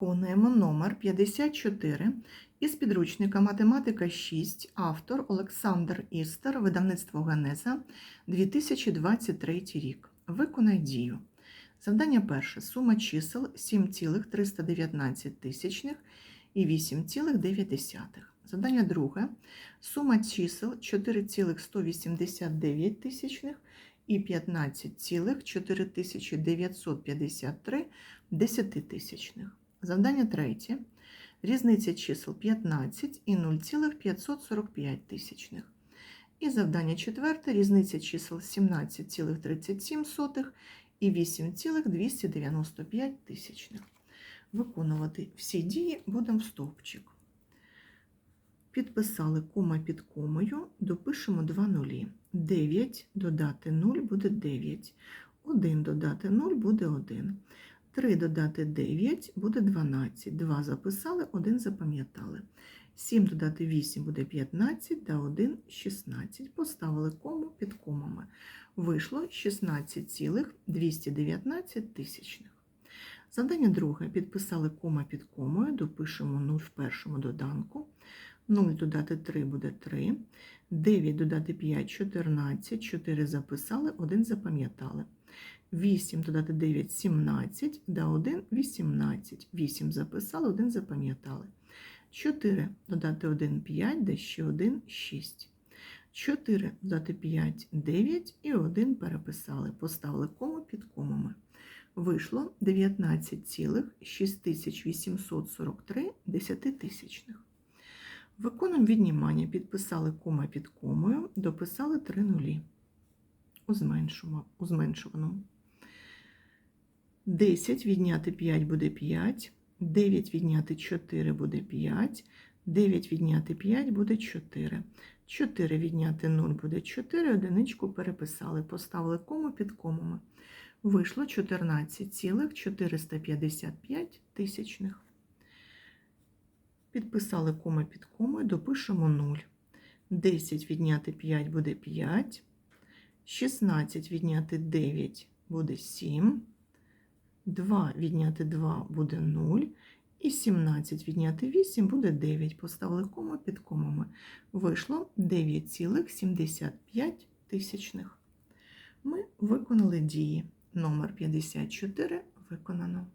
Виконуємо номер 54 із підручника Математика 6, автор Олександр Істер, видавництво Генеза, 2023 рік. Виконай дію. Завдання перше. Сума чисел 7,319 тисячних і 8,9. Завдання друге. Сума чисел 4,189 тисячних і 15,4953 десятитисячних. Завдання третє. Різниця чисел 15 і 0,545 тисячних. І завдання четверте. Різниця чисел 17,37 і 8,295 тисячних. Виконувати всі дії будемо в стовпчик. Підписали кома під комою, допишемо два нулі. 9 додати 0 буде 9. 1 додати 0 буде 1. 3 додати 9 буде 12. 2 записали, 1 запам'ятали. 7 додати 8 буде 15, да 1 16. Поставили кому під комами. Вийшло 16,219 тисячних. Завдання друге. Підписали кома під комою, допишемо 0 в першому доданку. 0 додати 3 буде 3. 9 додати 5 14. 4 записали, 1 запам'ятали. 8 додати 9 17, да 1 18. 8 записали, 1 запам'ятали. 4 додати 1 5, да ще 1 6. 4 додати 5 9 і 1 переписали. Поставили кому під комами. Вийшло 19,6843 десятитисячних. Виконуємо віднімання, підписали кома під комою, дописали 3 нулі у зменшуваному. 10 відняти 5 буде 5, 9 відняти 4 буде 5, 9 відняти 5 буде 4. 4 відняти 0 буде 4, одиничку переписали, поставили кому під комами. Вийшло 14,455 тисячних. Підписали кома під комою, допишемо 0. 10 відняти 5 буде 5. 16 відняти 9 буде 7. 2 відняти 2 буде 0. І 17 відняти 8 буде 9. Поставили кому під комами. Вийшло 9,75 тисячних. Ми виконали дії. Номер 54 виконано.